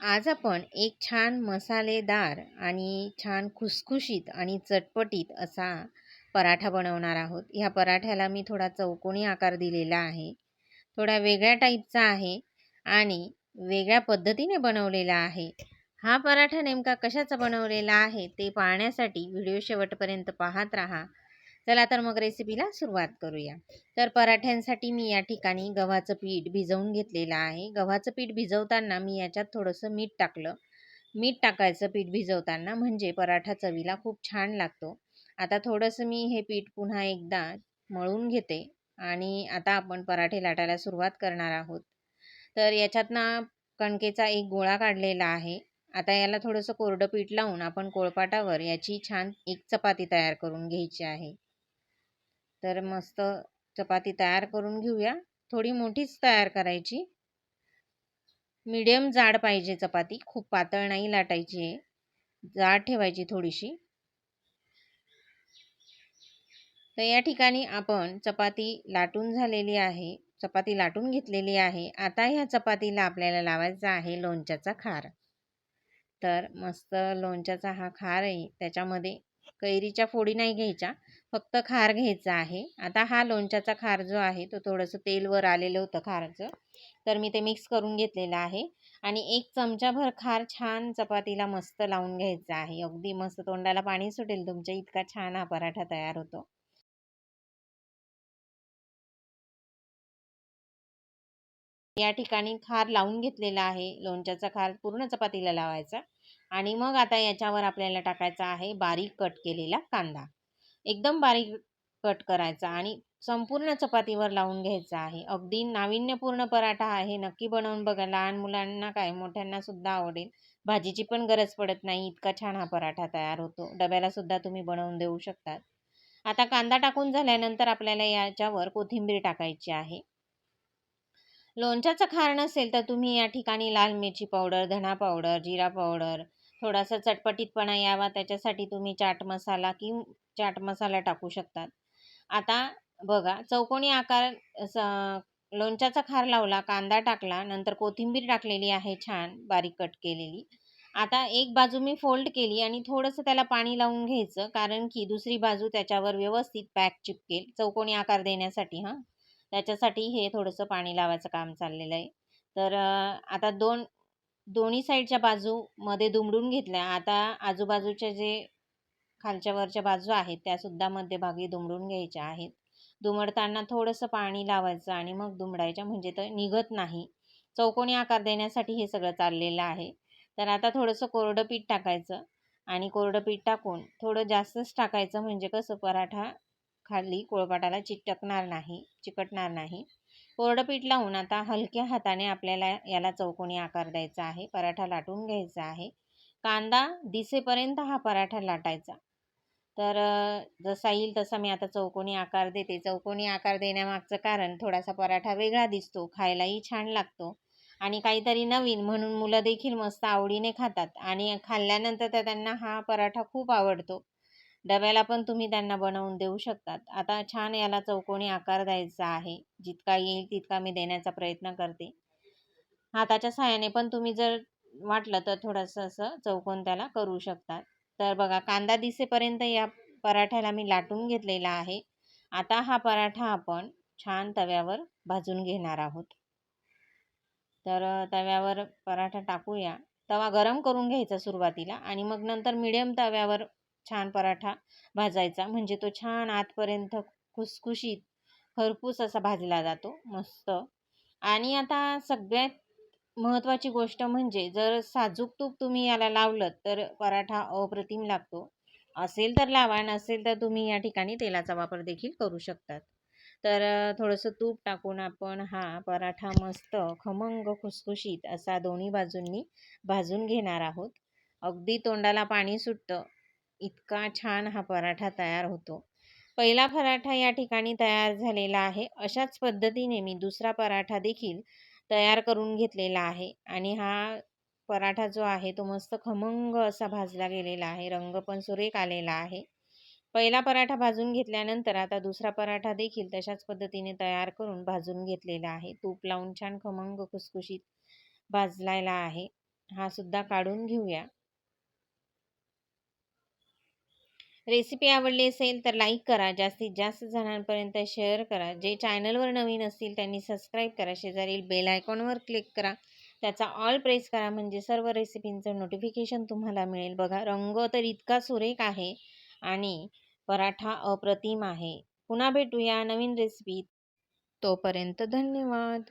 आज आपण एक छान मसालेदार आणि छान खुसखुशीत आणि चटपटीत असा पराठा बनवणार आहोत. ह्या पराठ्याला मी थोडा चौकोनी आकार दिलेला आहे. थोडा वेगळ्या टाईपचा आहे आणि वेगळ्या पद्धतीने बनवलेला आहे. हा पराठा नेमका कशाचा बनवलेला आहे ते पाहण्यासाठी व्हिडिओ शेवटपर्यंत पाहत राहा. चला तर मग रेसिपीला सुरुवात करूया. तर पराठ्यांसाठी मी या ठिकाणी गव्हाचं पीठ भिजवून घेतलेलं आहे. गव्हाचं पीठ भिजवताना मी याच्यात थोडंसं मीठ टाकलं. मीठ टाकायचं पीठ भिजवताना म्हणजे पराठा चवीला खूप छान लागतो. आता थोडंसं मी हे पीठ पुन्हा एकदा मळून घेते आणि आता आपण पराठे लाटायला सुरुवात करणार आहोत. तर याच्यातनं कणकेचा एक गोळा काढलेला आहे. आता याला थोडंसं कोरडं पीठ लावून आपण कोळपाटावर याची छान एक चपाती तयार करून घ्यायची आहे. तर मस्त चपाती तयार करून घेऊया. थोडी मोठीच तयार करायची. मीडियम जाड पाहिजे चपाती. खूप पातळ नाही लाटायची आहे. जाड ठेवायची थोडीशी. तर या ठिकाणी आपण चपाती लाटून झालेली आहे. चपाती लाटून घेतलेली आहे. आता ह्या चपातीला आपल्याला लावायचा आहे लोणच्याचा खार. तर मस्त लोणच्याचा हा खार आहे. त्याच्यामध्ये कैरीच्या फोडी नाही घ्यायच्या. फक्त खार घ्यायचा आहे. आता हा लोणच्याचा खार जो आहे तो थोडंसं तेलवर आलेलं होतं खारचं. तर मी ते मिक्स करून घेतलेलं आहे. आणि एक चमचाभर खार छान चपातीला मस्त लावून घ्यायचा आहे. अगदी मस्त तोंडाला पाणी सुटेल तुमच्या. इतका छान हा पराठा तयार होतो. या ठिकाणी खार लावून घेतलेला आहे. लोणच्याचा खार पूर्ण चपातीला लावायचा. आणि मग आता याच्यावर आपल्याला टाकायचा आहे बारीक कट केलेला कांदा. एकदम बारीक कट करायचा आणि संपूर्ण चपातीवर लावून घ्यायचा आहे. अगदी नाविन्यपूर्ण पराठा आहे. नक्की बनवून बघा. लहान मुलांना काय मोठ्यांना सुद्धा आवडेल. भाजीची पण गरज पडत नाही. इतका छान हा पराठा तयार होतो. डब्याला सुद्धा तुम्ही बनवून देऊ शकतात. आता कांदा टाकून झाल्यानंतर आपल्याला याच्यावर कोथिंबीर टाकायची आहे. लोणच्याचं खार नसेल तर तुम्ही या ठिकाणी लाल मिरची पावडर धणा पावडर जिरा पावडर थोडासा चटपटीतपणा यावा त्याच्यासाठी तुम्ही चाट मसाला की चाट मसाला टाकू शकतात. आता बघा चौकोनी आकार लोणच्याचा खार लावला कांदा टाकला नंतर कोथिंबीर टाकलेली आहे छान बारीक कट केलेली. आता एक बाजू मी फोल्ड केली आणि थोडंसं त्याला पाणी लावून घ्यायचं कारण की दुसरी बाजू त्याच्यावर व्यवस्थित पॅक चिपकेल चौकोनी आकार देण्यासाठी हां. त्याच्यासाठी हे थोडंसं पाणी लावायचं काम चाललेलं आहे. तर आता दोन दोन्ही साईडच्या बाजू मध्ये दुमडून घेतल्या. आता आजूबाजूच्या जे खालच्या वरच्या बाजू आहेत त्यासुद्धा मध्यभागी दुमडून घ्यायच्या आहेत. दुमडताना थोडंसं पाणी लावायचं आणि मग दुमडायच्या म्हणजे तर निघत नाही. चौकोनी आकार देण्यासाठी हे सगळं चाललेलं आहे. तर आता थोडंसं कोरडं पीठ टाकायचं आणि कोरडं पीठ टाकून थोडं जास्तच टाकायचं म्हणजे कसं पराठा खाली कोळपाटाला चिटकणार नाही चिकटणार नाही. कोरडं पीठ लावून आता हलक्या हाताने आपल्याला याला चौकोनी आकार द्यायचा आहे. पराठा लाटून घ्यायचा आहे. कांदा दिसेपर्यंत हा पराठा लाटायचा. तर जसा येईल तसा मी आता चौकोनी आकार देते. चौकोनी आकार देण्यामागचं कारण थोडासा पराठा वेगळा दिसतो खायलाही छान लागतो आणि काहीतरी नवीन म्हणून मुलं देखील मस्त आवडीने खातात आणि खाल्ल्यानंतर तर त्यांना हा पराठा खूप आवडतो. डब्याला पण तुम्ही त्यांना बनवून देऊ शकतात. आता छान याला चौकोनी आकार द्यायचा आहे. जितका येईल तितका मी देण्याचा प्रयत्न करते. हाताच्या सहाय्याने पण तुम्ही जर वाटलं तर थोडंसं असं चौकोन त्याला करू शकतात. तर बघा कांदा दिसेपर्यंत या पराठ्याला मी लाटून घेतलेला आहे. आता हा पराठा आपण छान तव्यावर भाजून घेणार आहोत. तर तव्यावर पराठा टाकूया. तवा गरम करून घ्यायचा सुरुवातीला आणि मग नंतर मिडियम तव्यावर छान पराठा भाजायचा. म्हणजे तो छान आतपर्यंत खुसखुशीत खरपूस असा भाजला जातो. मस्त. आणि आता सगळ्यात महत्त्वाची गोष्ट म्हणजे जर साजूक तूप तुम्ही याला लावलं तर पराठा अप्रतिम लागतो. असेल तर लावा नसेल तर तुम्ही या ठिकाणी तेलाचा वापर देखील करू शकतात. तर थोडंसं तूप टाकून आपण हा पराठा मस्त खमंग खुसखुशीत असा दोन्ही बाजूंनी भाजून घेणार आहोत. अगदी तोंडाला पाणी सुटतं. इतका छान हा पराठा तयार होतो. पहिला पराठा या ठिकाणी तयार झालेला आहे. अशाच पद्धतीने मी दुसरा पराठा देखील तयार करून घेतलेला आहे. आणि हा पराठा जो आहे तो मस्त खमंग असा भाजला गेलेला आहे. रंग पण सुरेख आलेला आहे. पहिला पराठा भाजून घेतल्यानंतर आता दुसरा पराठा देखील तशाच पद्धतीने तयार करून भाजून घेतलेला आहे. तूप लावून छान खमंग खुसखुशीत भाजलेला आहे. हा सुद्धा काढून घेऊया. रेसिपी आवडली असेल तर लाईक करा. जास्तीत जास्त जणांपर्यंत शेअर करा. जे चॅनलवर नवीन असतील त्यांनी सबस्क्राईब करा. शेजारील बेल आयकॉनवर क्लिक करा. त्याचा ऑल प्रेस करा. म्हणजे सर्व रेसिपींचं नोटिफिकेशन तुम्हाला मिळेल. बघा रंग तर इतका सुरेख आहे आणि पराठा अप्रतिम आहे. पुन्हा भेटूया नवीन रेसिपीत तोपर्यंत धन्यवाद.